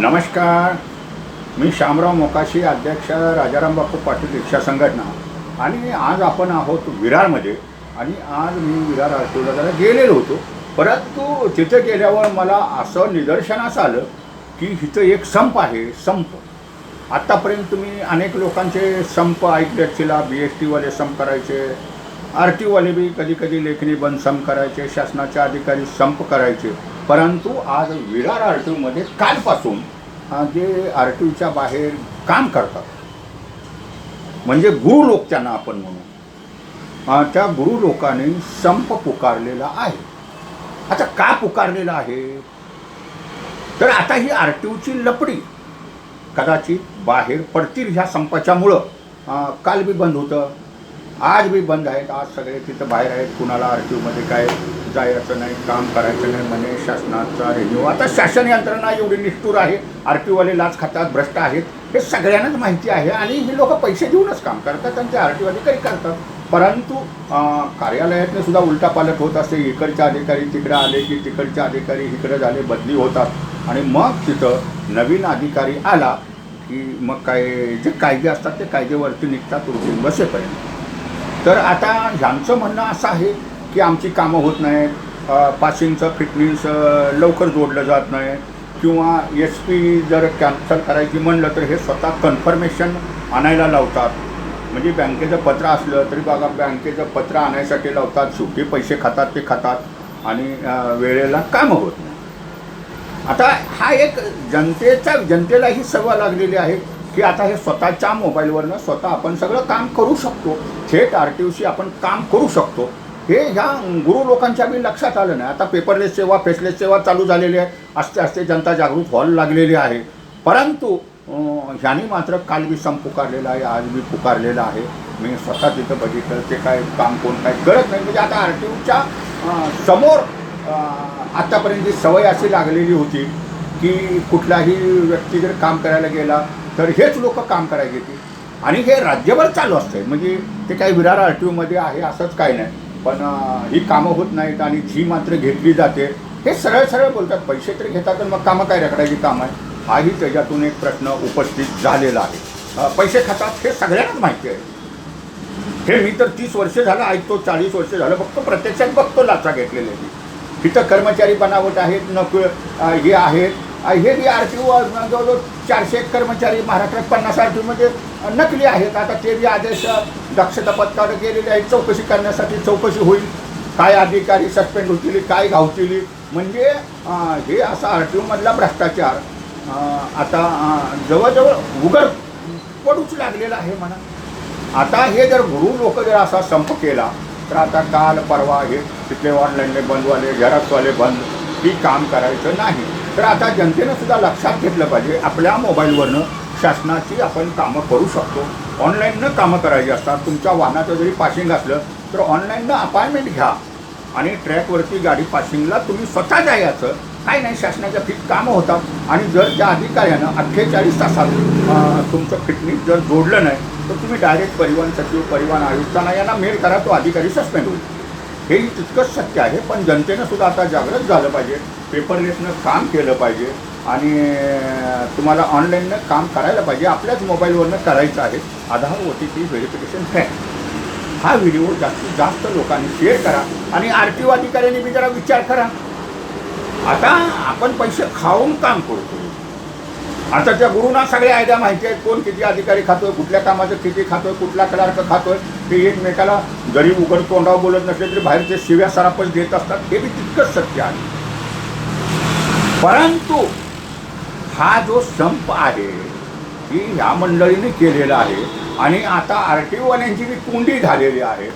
नमस्कार. मी शामराव मोकाशी अध्यक्ष राजाराम बापू पाटील रिक्षा संघटना. आणि आज आपण आहोत विरारमध्ये. आणि आज मी विरार आरटीओला जरा गेलेलो होतो. परंतु तिथं गेल्यावर मला असं निदर्शनास आलं की इथं एक संप आहे संप. आत्तापर्यंत तुम्ही अनेक लोकांचे संप ऐकले असतील बी एस टीवाले संप करायचे. आर टीवाले बी कधी कधी लेखणी बंद संप करायचे. शासनाचे अधिकारी संप करायचे. परंतु आज विरार आर टी ओमध्ये कालपासून जे आर टी ओच्या बाहेर काम करतात. म्हणजे गुरु लोक त्यांना आपण म्हणू. त्या गुरु लोकांनी संप पुकारलेला आहे. आता का पुकारलेला आहे? तर आता ही आर टी ओची लपडी कदाचित बाहेर पडतील ह्या संपाच्यामुळं. काल बी बंद होतं. आज बी बंद आहेत. आज सगळे तिथं बाहेर आहेत. कुणाला आर टी ओमध्ये काय जायचं नाही काम करायचं नाही म्हणे शासनाचा रेन्यू आता शासन यंत्रणा एवढी निष्ठूर आहे आर टी लाच खातात भ्रष्ट आहेत हे सगळ्यांनाच माहिती आहे आणि ही लोक पैसे देऊनच काम करतात आणि ते आर टीवाले काही करतात. परंतु कार्यालयातनं सुद्धा उलटा पालट होत असते इकडचे अधिकारी तिकडे आले की तिकडचे अधिकारी इकडे झाले बदली होतात. आणि मग तिथं नवीन अधिकारी आला की मग काय जे कायदे असतात ते कायदेवरती निघतात रुटीन बसेपर्यंत. तर आता ह्यांचं म्हणणं असं आहे की आमची कामं होत नाहीत पासिंगचं फिटनेस लवकर जोडलं जात नाही. किंवा एस पी जर कॅन्सल करायची म्हणलं तर हे स्वतः कन्फर्मेशन आणायला लावतात. म्हणजे बँकेचं पत्र असलं तरी बघा बँकेचं पत्र आणायसाठी लावतात शेवटी पैसे खातात ते खातात आणि वेळेला कामं होत नाही. आता हा एक जनतेचा जनतेला ही सवय लागलेली आहे की आता हे स्वतःच्या मोबाईलवरनं स्वतः आपण सगळं काम करू शकतो. थेट आर टी ओशी आपण काम करू शकतो. हे ह्या गुरु लोकांच्या बी लक्षात आलं नाही. आता पेपरलेस सेवा फेसलेस सेवा चालू झालेली आहे. आस्ते असते जनता जागृत व्हायला लागलेली आहे. परंतु ह्याने मात्र काल मी सम पुकारलेला आहे आज मी पुकारलेला आहे. मी स्वतः तिथं बघितलं ते काय काम कोण काय करत नाही. म्हणजे आता आर टी ओच्या समोर आत्तापर्यंत जी सवय अशी लागलेली होती की कुठलाही व्यक्ती जर काम करायला गेला तर हेच लोक काम करायला घेतील. आणि हे राज्यभर चालू असतंय. म्हणजे ते काही विरार आर टी ओमध्ये आहे असंच काही नाही. पण ही कामं होत नाहीत आणि जी मात्र घेतली जाते हे सरळ सरळ बोलतात. पैसे तरी घेतात आणि मग कामं काय रखडायची काम आहे हाही त्याच्यातून एक प्रश्न उपस्थित झालेला आहे. पैसे खातात हे सगळ्यांनाच माहिती आहे. हे मी तर तीस वर्ष झालं ऐकतो चाळीस वर्ष झालं बघतो प्रत्यक्षात बघतो लाचा घेतलेले तिथं कर्मचारी बनावट आहेत नक हे आहेत. हे बी आर टी ओ जवळजवळ चारशे एक कर्मचारी महाराष्ट्रात पन्नास आर टी ओमध्ये नकली आहेत. आता ते बी आदेश दक्षता पथकावर गेलेले आहेत. चौकशी करण्यासाठी चौकशी होईल. काय अधिकारी सस्पेंड होतील काय घावतील? म्हणजे हे असा आर टी ओमधला भ्रष्टाचार. आता जवळजवळ उघड पडूच लागलेला आहे म्हणा. आता हे जर गुरु लोक जर असा संप केला तर आता काल परवा हे तिथले ऑनलाईनले बंदवाले झेरॉक्सवाले बंद ही काम करायचं नाही. तर आता जनतेनं सुद्धा लक्षात घेतलं पाहिजे. आपल्या मोबाईलवरनं शासनाची आपण कामं करू शकतो. ऑनलाईननं कामं करायची असतात तुमच्या वाहनाचं जरी पासिंग असलं तर ऑनलाईननं अपॉइंटमेंट घ्या. आणि ट्रॅकवरती गाडी पासिंगला तुम्ही स्वतः जायचं काही नाही शासनाच्या फिट कामं होतात. आणि जर त्या अधिकाऱ्यानं अठ्ठेचाळीस तासात तुमचं फिटनेस जर जोडलं नाही तर तुम्ही डायरेक्ट परिवहन सचिव परिवहन आयुक्तांना यांना मेल करा तो अधिकारी सस्पेंड होईल. हेही तितकंच शक्य आहे पण जनतेनं सुद्धा आता जागृत झालं पाहिजे. पेपरलेसनं काम केलं पाहिजे. आणि तुम्हाला ऑनलाईननं काम करायला पाहिजे. आपल्याच मोबाईलवरनं करायचं आहे. Aadhaar O T P verification fact हा व्हिडिओ जास्तीत जास्त लोकांनी शेअर करा आणि आर टी ओ अधिकाऱ्यांनी बी जरा विचार करा. आता आपण पैसे खाऊन काम करतो. आता त्या गुरुना सगळे आयडिया माहिती आहेत. कोण किती अधिकारी खातोय कुठल्या कामाचं किती खातोय कुठला क्लार्क खातोय ते एकमेकाला जरी उघड तोंडावर बोलत नसले तरी बाहेरचे शिव्या सरापच देत असतात. हे बी तितकंच सत्य आहे. परंतु हा जो संप आहे की ह्या मंडळीने केलेला आहे आणि आता आर टी ओवाल्यांची जी कोंडी झालेली आहे.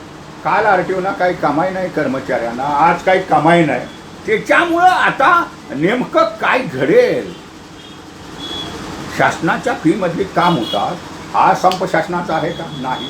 काल आर टी ओना काही कमाई नाही कर्मचाऱ्यांना आज काही कमाई नाही. त्याच्यामुळं आता नेमकं काय घडेल? शासनाच्या फीमधली काम होतात. हा संप शासनाचा आहे का? नाही.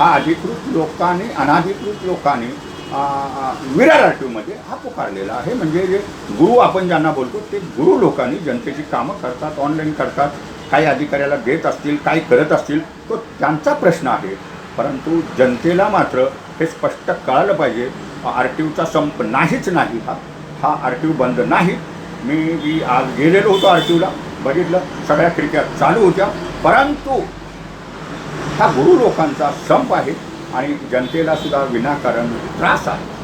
हा अधिकृत लोकांनी अनाधिकृत लोकांनी विरार आर टी हा पुकारलेला आहे. म्हणजे जे गुरु आपण ज्यांना बोलतो ते गुरु लोकांनी जनतेची कामं करतात ऑनलाईन करतात काही अधिकाऱ्याला देत असतील काही करत असतील तो त्यांचा प्रश्न आहे. परंतु जनतेला मात्र हे स्पष्ट कळालं पाहिजे आर टी ओचा संप नाहीच नाही हा. हा आर टी ओ बंद नाही. मी मी आज गेलेलो होतो आर टी ओला बघितलं सगळ्या खिडक्या चालू होत्या. परंतु हा गुरु लोकांचा संप आहे. आणि जनतेला सुद्धा विनाकारण त्रास आहे.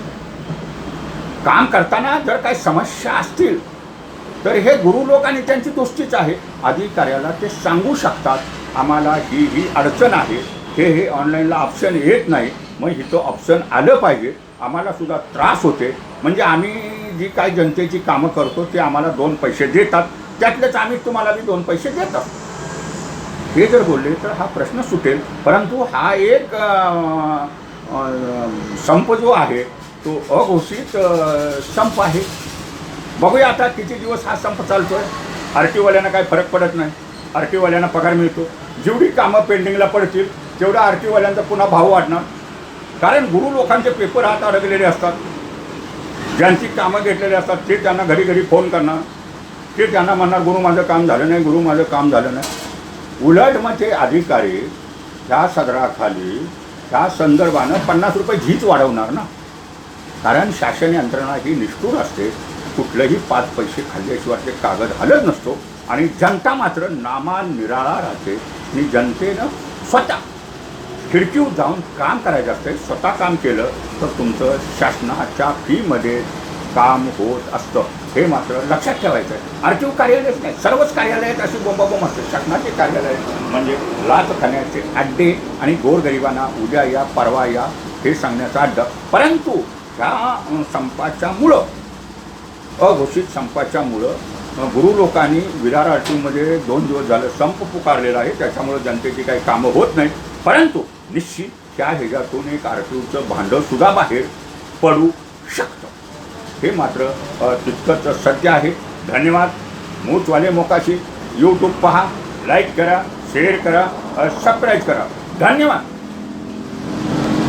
काम करताना जर काही समस्या असतील तर हे गुरु लोक आणि त्यांची दोस्तीच आहे. अधिकाऱ्याला ते सांगू शकतात आम्हाला ही ही अडचण आहे. हे हे ऑनलाईनला ऑप्शन येत नाही. मग हिथं ऑप्शन आलं पाहिजे. आम्हाला सुद्धा त्रास होते. म्हणजे आम्ही जी काही जनतेची कामं करतो ते आम्हाला दोन पैसे देतात. त्यातलेच आम्ही तुम्हाला बी दोन पैसे देत हे जर बोलले तर हा प्रश्न सुटेल. परंतु हा एक संप जो आहे तो अघोषित संप आहे. बघूया आता किती दिवस हा संप चालतोय. आर टीवाल्यांना काही फरक पडत नाही. आर टीवाल्यांना पगार मिळतो. जेवढी कामं पेंडिंगला पडतील तेवढ्या आर टीवाल्यांचा पुन्हा भाव वाढणार. कारण गुरु लोकांचे पेपर हात अडकलेले असतात. ज्यांची कामं घेतलेली असतात ते त्यांना घरी घरी फोन करणार. ते त्यांना म्हणणार गुरु माझं काम झालं नाही. गुरु माझं काम झालं नाही. उलट मग ते अधिकारी त्या सदराखाली त्या संदर्भानं पन्नास रुपये झीज वाढवणार ना? कारण शासन यंत्रणा ही निष्ठूर असते. कुठलंही पाच पैसे खाल्ल्याशिवाय ते कागद हलत नसतो आणि जनता मात्र नामा निराळा राहते. आणि जनतेनं स्वतः खिडकीवर जाऊन काम करायचं असते स्वतः काम केलं तर तुमचं शासनाच्या फीमध्ये काम होत असतं. हे मात्र लक्षात ठेवायचं आहे आर टी ओ कार्यालयच नाही सर्वच कार्यालयात अशी बोंबाबोंब असते शासनाचे कार्यालय म्हणजे लाच खाण्याचे अड्डे आणि गोरगरिबांना उद्या या परवा या हे सांगण्याचा अड्डा. परंतु ह्या संपाच्यामुळं संपाच्या मुळं अघोषित संपाच्या मुळं गुरु लोकांनी विरार आर दोन दिवस झालं संप पुकारलेला आहे. त्याच्यामुळं जनतेची काही कामं होत नाही परंतु निश्चित त्या ह्याच्यातून एक आर भांडवसुद्धा बाहेर पडू शकतं. हे मात्र तितकंच सत्य आहे. धन्यवाद. मूचवाले मोकाशी. यूट्यूब पहा. लाईक करा. शेअर करा. सबस्क्राईब करा. धन्यवाद.